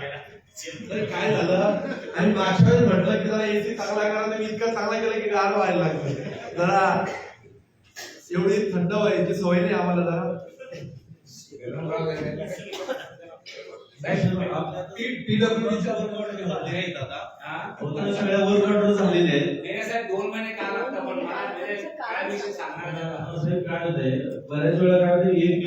काय झालं? आणि मागच्या वेळेस म्हटलं की जरा एसी चांगला करा मी इतका चांगला केला की गार व्हायला लागलं. जरा एवढी थंड व्हायची सवय नाही आम्हाला जरा. सगळ्या वर्क ऑर्डर झालेले आहेत दोन महिने पण काय विषय सांगणार काय होतंय बऱ्याच वेळा काय होतं एक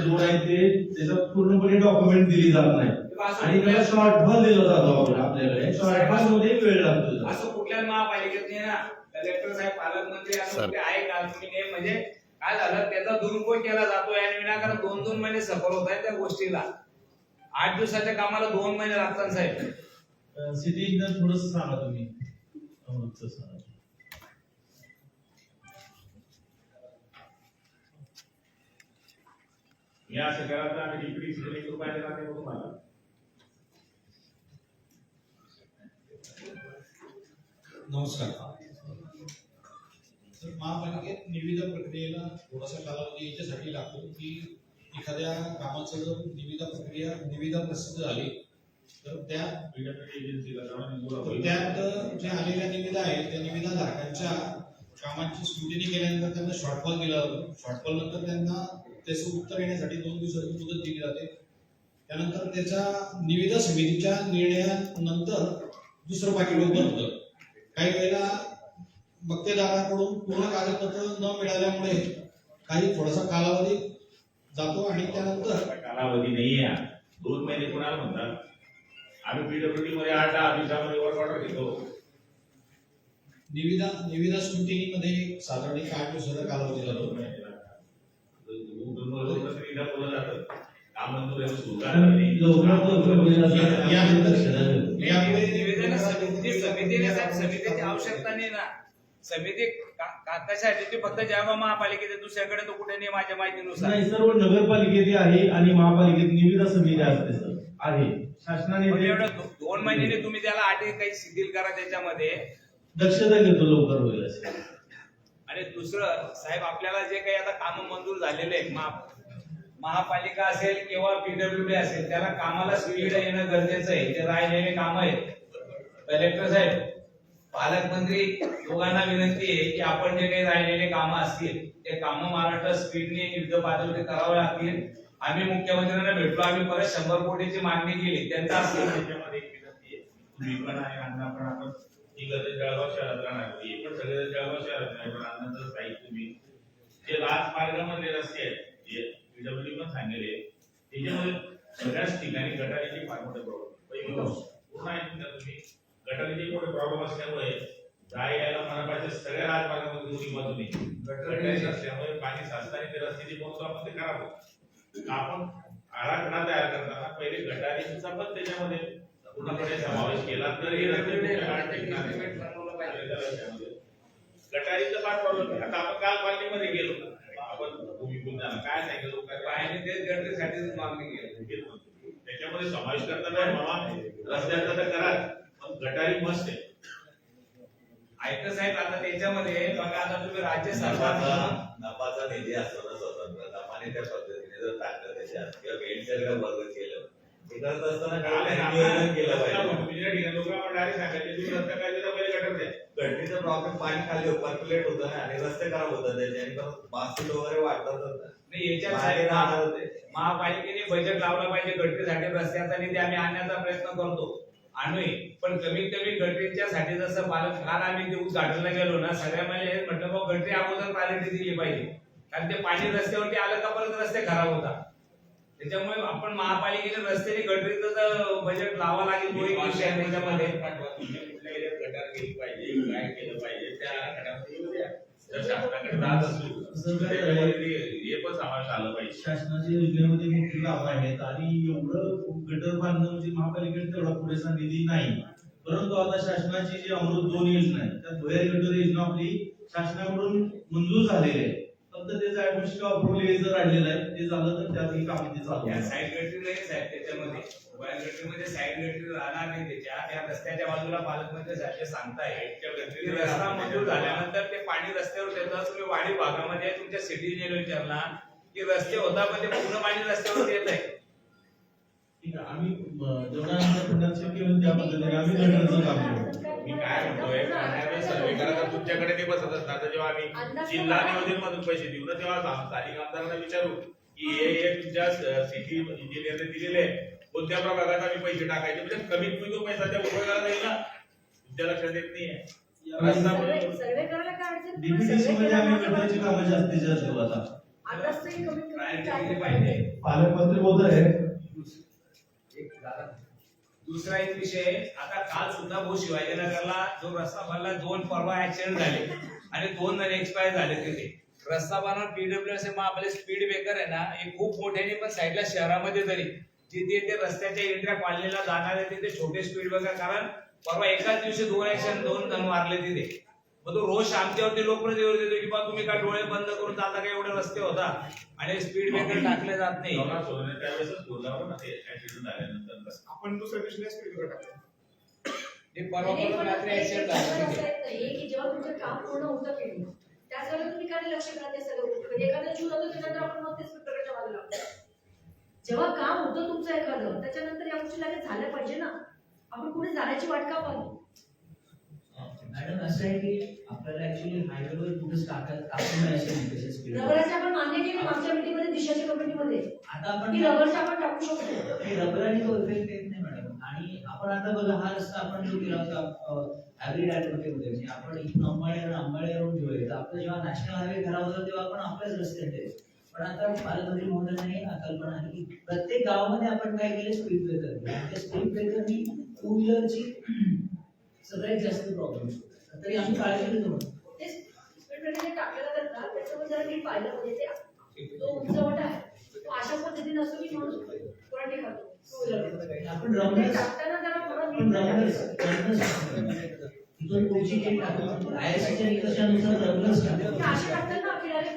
दोन आहे ते त्याच्यात पूर्णपणे डॉक्युमेंट दिली जात नाही. आणि त्याला शॉर्ट फॉल दिला जातो आपण आपल्याकडे. शॉर्ट फॉलमध्ये वेळ लागतो असं कुठल्याच महापालिकेत नाही ना. कलेक्टर साहेब पालकमंत्री असं कुठे आहे का? तुम्ही नाही म्हणजे काय झालं? त्याचा दुरुपयोग केला जातो आणि विनाकारण दोन दोन महिने सफर होत आहेत त्या गोष्टीला. आठ दिवसाच्या कामाला दोन महिने लागतात साहेब. सिटी इंजिनियर थोडस सांगा तुम्ही. सांगा. या शेतकऱ्याचा आम्ही डिप्टी एक रुपया नमस्कार. तर महापालिकेत निविदा प्रक्रियेला थोडासा कालावधी याच्यासाठी लागतो की एखाद्या कामाचं जर निविदा प्रक्रिया निविदा प्रसिद्ध झाली तर त्या त्यात ज्या आलेल्या निविदा आहेत त्या निविदा धारकांच्या कामाची स्क्रुटिनी केल्यानंतर त्यांना शॉर्टफॉल दिला जातो शॉर्टफॉल नंतर त्यांना त्याचं उत्तर येण्यासाठी दोन दिवसाची मुदत दिली जाते. त्यानंतर त्याच्या निविदा समितीच्या निर्णयानंतर दुसरं पाकिट ओपन होतं काही वेळेला मक्तेदाराकडून पूर्ण कागदपत्र न मिळाल्यामुळे काही थोडासा कालावधी जातो आणि त्यानंतर कालावधी नाहीये हा. दोन महिने कुणाला म्हणतात? आम्ही पीडब्ल्यूडी मध्ये आठ दहा दिवसामध्ये वर्क ऑर्डर घेतो. निविदा निविदा स्क्रुटिनीमध्ये साधारण एक आठ दिवसाचा कालावधी जातो काम मंजूर आहे, सुरू करायला नाही. लवकरात लवकर होईल असं या- यानंतर- आम्ही यामुळे निवेदन समिती समितीने साहेब समितीची आवश्यकता नाही ना समिती का- का- कशासाठी ती फक्त जेव्हा महापालिकेत आहे, दुसऱ्याकडे तो कुठे नाही माझ्या माहितीनुसार नाही सर्व नगरपालिकेत आहे आणि महापालिकेत निविदा समिती असते सर. आहे. शासनाने ते एवढं दोन महिन्याने तुम्ही त्याला अटी काही शिथिल करा त्याच्यामध्ये दक्षता घेतो लवकर होईल आणि दुसरं साहेब आपल्याला जे काही आता काम मंजूर झालेले आहेत महापालिका असेल किंवा पीडब्ल्यूडी असेल त्याला कामाला स्पीड येणं गरजेचं आहे. जे राहिलेले काम आहेत. कलेक्टर साहेब पालकमंत्री दोघांना विनंती आहे की आपण जे काही राहिलेले कामं असतील ते कामं महाराष्ट्र स्पीडने युद्ध पातळीवर करावे लागतील. आम्ही मुख्यमंत्र्यांना भेटलो आम्ही परत शंभर कोटीची मागणी केली. त्यांचा असतील. त्याच्यामध्ये एक विनंती आहे. तुम्ही पण आहे अण्णा पण आपण. तिघं जळगाव शहरात राहणार हे पण सगळे जळगाव शहरात नाही पण अण्णांचं साहित्य तुम्ही जे राजमार्गामधले रस्ते आहेत सांगेले त्याच्यामध्ये सगळ्याच ठिकाणी गटारीची फार मोठे प्रॉब्लेम पूर्ण ऐकून घ्या तुम्ही गटारीचे मोठे प्रॉब्लेम असल्यामुळे जाय यायला मनापाच्या सगळ्या राजमार्गामध्ये दोन्ही बाजूने गटारी असल्यामुळे पाणी साचताना ते रस्त्याची बोलतो आपण ते खराब होतं आपण आराखडा तयार करताना पहिले गटारीचा पण त्याच्यामध्ये पूर्णपणे समावेश केला तर हे रस्ते. गटारीचं फार प्रॉब्लेम आता आपण काल पार्टीमध्ये गेलो. आपण भूमिपूजनाला काय सांगितलं? लोकांनी पाहिजे तेच गटरीसाठीच मागणी केली. त्याच्यामध्ये समावेश करताना बाबा रस्त्याचं तर करा पण गटारी मस्त आहे. ऐकत साहेब आता त्याच्यामध्ये बघा आता तुम्ही राज्य सरकार नफाचा निधी असतो ना स्वतंत्र नफाने त्या पद्धतीने जर टाकलं त्याच्यात किंवा का वर्ग केलं ते करत असताना काल नियोजन केलं पाहिजे. भूमिपूजन ठिकाणी लोक आपण डायरेक्ट सांगायचे तुम्ही रस्ता काय देता पहिले गटर द्या. गटरीचं प्रॉब्लेम पाणी खाली पर्क्युलेट होतं आणि रस्ते खराब होतात त्याच्याने परत मासिक वगैरे वाढतातच ते. महापालिकेने बजेट लावला पाहिजे गटरीसाठी रस्त्याचा निधी आम्ही आणण्याचा प्रयत्न करतो. आणूय. पण कमीत कमी गटरीच्या साठी जसं पालक काल आम्ही ते उद्घाटनला गेलो ना सगळ्या म्हणजे म्हटलं बाबा गटरी अगोदर प्रायोरिटी दिली पाहिजे. कारण ते पाणी रस्त्यावरती आलं का परत रस्ते खराब होतात. त्याच्यामुळे आपण महापालिकेने रस्त्याने गटरीचं बजेट लावा लागेल तो त्याच्यामध्ये गटार केली पाहिजे काय केलं पाहिजे त्या आराखड्यामध्ये हे पण समावेश आलं पाहिजे. शासनाच्या योजनेमध्ये मोठी लाभ आहेत आणि एवढं गटर बांधणं म्हणजे महापालिकेत तेवढा पुरेसा निधी नाही. परंतु आता शासनाची जी अमृत दोन योजना आहे त्या भुयारी गटर योजना आपली शासनाकडून मंजूर झालेली आहे फक्त त्याचं ऍडमिनिस्ट्रेटिव्ह अप्रुव्हल यायचं राहिलेलं आहे. ते झालं तर त्यात ही कामं ते चालू होणार. साईड गटरी नाही साहेब त्याच्यामध्ये. मोबाईल गटरीमध्ये साईड गटरी राहणार नाही त्याच्या. त्या रस्त्याच्या बाजूला पालकमंत्री साहेब सांगताय रस्ता मंजूर झाल्यानंतर ते पाणी रस्त्यावर येतं तुम्ही वाडी भागामध्ये तुमच्या सिटी इंजिनियर विचारला की रस्ते होता पण ते पूर्ण पाणी रस्त्यावर येत आहे ठीक आहे. आम्ही जेवढा आमच्याकडनं शक्य होईल त्या पद्धतीने आम्ही काम करू मी काय म्हणतोय सर्वे करायला तुमच्याकडे ते बसत असतात. तर जेव्हा आम्ही जिल्हा नियोजन मधून पैसे देऊ ना तेव्हा स्थानिक आमदारांना विचारू की हे हे तुमच्या सिटी इंजिनियरने दिलेले आहे. कोणत्या प्रभागात आम्ही पैसे टाकायचे? म्हणजे कमीत कमी तो पैसा त्या उपयोगाला जाईल ना? तुमच्या लक्षात येत नाहीये रस्ता सर्वे बनवून- सर्वे करायला काय अडचण? नाही. डीपीडीसी सर्वे दुसरा एक विषय आता काल सुद्धा भाऊ शिवाजीनगरला जो रस्ता बनला दोन परवा ऍक्सिडेंट झाले. आणि दोन जण एक्सपायर झाले तिथे. रस्ता बनवून पीडब्ल्यू एस मग आपले स्पीड ब्रेकर आहे ना हे खूप मोठ्याने पण साईडला शहरामध्ये तरी. जिथे ते रस्त्याच्या एंट्र्या कॉलनीला जाणार आहे तिथे छोटे स्पीड ब्रेकर कारण परवा एकाच दिवशी दोन ऍक्सिडेंट दोन जण मारले तिथे. मग तो रोज आमच्यावरती लोकप्रतिवर देतो की बा तुम्ही का डोळे बंद करून चालता का? एवढे रस्ते होता आणि स्पीड ब्रेकर टाकले जात नाही. आपण दुसऱ्या दिवशी स्पीड ते परवा परवा रात्री ऍक्सिडेंट झाले नाहीये की जेव्हा तुमचं काम पूर्ण होतं की त्याच वेळेला तुम्ही काय लक्ष करत नाही सगळं एखादा जीव जातो त्याच्यानंतर आपण मग ते स्पीकरच्या बाजूला लागतो. जेव्हा काम होतं तुमचं एखादं त्याच्यानंतर या गोष्टी लगेच झाल्या पाहिजे ना. आपण पुढे जाण्याची वाट का पाहतो मॅडम असं आहे की आपल्याला ऍक्च्युली हायवेवर कुठेच टाका टाकू नये असं नाही त्याच्या स्पीड रबराचे आपण मान्य केलं मागच्या मीटिंगमध्ये दिशाच्या कमिटीमध्ये आता आपण की रबरचे आपण टाकू शकतो. हे रबराने तो इफेक्ट येत नाही मॅडम आणि आपण आता बघा हा रस्ता आपण जो केला होता ऍग्री मध्ये म्हणजे आपण इथून अंबाळे अंबाळे रोड जो तर आपलं जेव्हा नॅशनल हायवे खराब होता तेव्हा आपण आपल्याच रस्त्यात आहे पण आता पालकमंत्री महोदयांनी कल्पना आली की प्रत्येक गावामध्ये आपण काय केले? स्पीड ब्रेकर त्या स्पीड ब्रेकरनी टू व्हीलरची सगळ्यात जास्त प्रॉब्लेम तरी आम्ही काळजी घेतो ते स्पीड ब्रेकर जे टाकलं जातात ना त्याच्यामध्ये जरा मी पाहिलं म्हणजे ते. जो उंचवट आहे. तो अशा पद्धतीने असतो की माणूस पराठे खातो. two wheeler. आपण टाकताना जरा पुढची टाकतो. निकषानुसार असे टाकतात ना फिरायला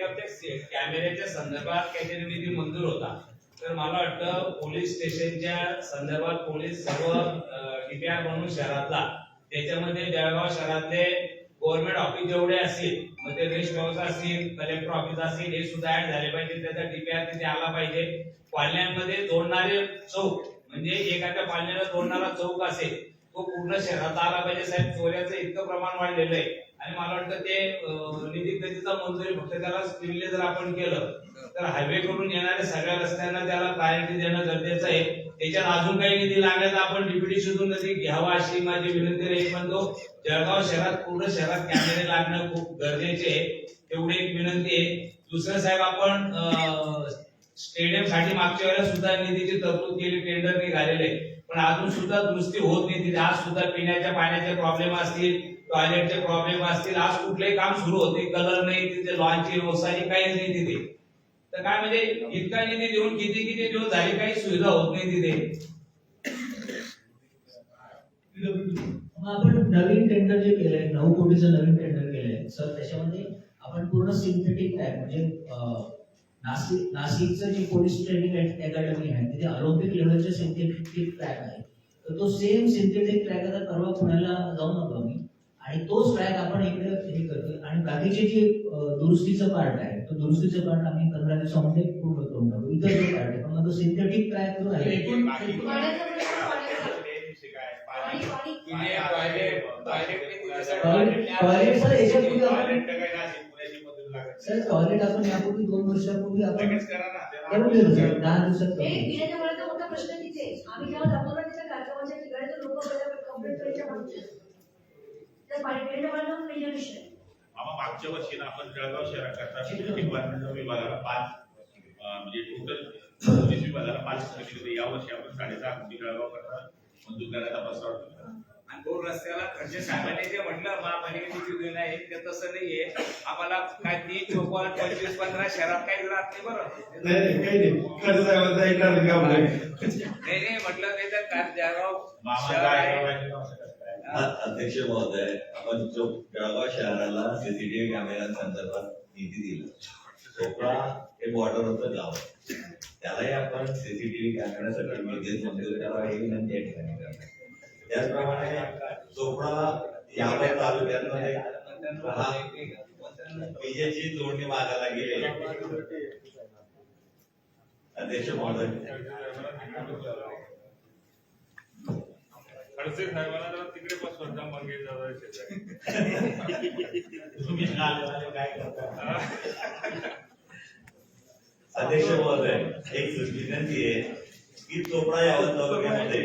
गप्पे कॅमेऱ्याच्या संदर्भात काहीतरी निधी मंजूर होता. तर मला वाटतं पोलीस स्टेशनच्या संदर्भात पोलीस सर्व डीपीआर म्हणून शहरातला त्याच्यामध्ये जळगाव शहरातले गव्हर्नमेंट ऑफिस जेवढे असतील मग ते रेस्ट हाऊस असतील कलेक्टर ऑफिस असतील हे सुद्धा ऍड झाले पाहिजे. त्याचा डीपीआर तिथे आला पाहिजे. पाल्यांमध्ये जोडणारे चौक म्हणजे एखाद्या पाल्याला जोडणारा चौक असेल तो पूर्ण शहरात आला पाहिजे साहेब. चोऱ्याचं इतकं प्रमाण वाढलेलं आहे. आणि मला वाटतं ते निधी कधीचा मंजुरी फक्त त्याला स्पीडले जर आपण केलं तर हायवे कडून येणाऱ्या सगळ्या रस्त्यांना त्याला प्रायोरिटी देणं गरजेचं आहे. त्याच्यात अजून काही निधी लागला तर आपण डिप्युटी शोधून नदी घ्यावा अशी माझी विनंती राहील. पण तो जळगाव शहरात पूर्ण शहरात कॅमेरे लागणं खूप गरजेचे आहे. तेवढी एक विनंती आहे. दुसरं साहेब आपण स्टेडियमसाठी मागच्या वेळेला सुद्धा निधीची तरतूद केली टेंडर निघालेले पण अजून सुद्धा दुरुस्ती होत नाही. तिथे आज सुद्धा पिण्याच्या पाण्याचे प्रॉब्लेम असतील टॉयलेटचे प्रॉब्लेम असतील. आज कुठलेही काम सुरू होते कलर नाही तिथे लॉनची व्यवस्था काहीच नाही तिथे. तर काय म्हणजे इतका निधी देऊन किती किती दिवस झाली काही सुविधा होत नाही तिथे. आपण नवीन टेंडर जे केलंय नऊ कोटीचं नवीन टेंडर केलंय. सर त्याच्यामध्ये आपण पूर्ण सिंथेटिक टाईप म्हणजे नाशिक नाशिकचं जे पोलीस ट्रेनिंग अकॅडमी आहे तिथे ऑलिम्पिक लेवलचे सिंथेटिक ट्रॅक आहे? तर तो सेम सिंथेटिक ट्रॅक आता परवा पुण्याला जाऊन आलो आम्ही. आणि तोच ट्रॅक आपण इकडे हे करतोय. आणि बाकीचे जे दुरुस्तीचं पार्ट आहे तो दुरुस्तीचं पार्ट आम्ही पंधरा दिवसामध्ये पूर्ण करून टाकू. इतर जो पार्ट आहे पण तो सिंथेटिक ट्रॅक जो आहे? पाणी सर टॉयलेट आपण यापूर्वी दोन वर्षापूर्वी आपण लगेच करा ना. करून दिलं सर दहा दिवसात हे करून दिलं. मोठा प्रश्न तिथे आम्ही जेव्हा जातो ना तिथे कार्यक्रमाच्या ठिकाणी तर लोक कंप्लेंट करायच्या मागचे तर पाणी पिण्याच्या पाण्याचा मेजर विषय आहे. आम्हा मागच्या वर्षी ना आपण जळगाव शहराकरता डिपार्टमेंट विभागाला पाच अं, म्हणजे टोटल पोलीस विभागाला पाच कोटी दिले या वर्षी आपण साडेसहा कोटी जळगाव करता मंजूर करायचा प्रस्ताव ठेवला. दोन रस्त्याला खर्च साहेबांनी जे म्हटलं महापालिकेची योजना आहे ते तसं नाहीये. आम्हाला काय तीन चोपन्न पंचवीस पंधरा शहरात काही राहत नाही बरं. नाही नाही म्हटलं नाही तर काय जळगाव मामा शहर आहे. अध्यक्ष महोदय आपण जो जळगाव शहराला सीसीटीव्ही कॅमेऱ्यांसंदर्भात निधी दिला. चोपडा हे बॉर्डरवरचं गाव. आहे. त्यालाही आपण सीसीटीव्ही निधी मंजूर करावा ही विनंती या ठिकाणी करतो त्याचप्रमाणे चोपडा यावत तालुक्यांमध्ये विजेची जोडणी मागायला गेले अध्यक्ष महोदय. खडसे साहेबांना जरा तिकडे पण स्वतः मागे तुम्ही नालेवाले काय करता? अध्यक्ष महोदय एक विनंती आहे की चोपडा यावत तालुक्यामध्ये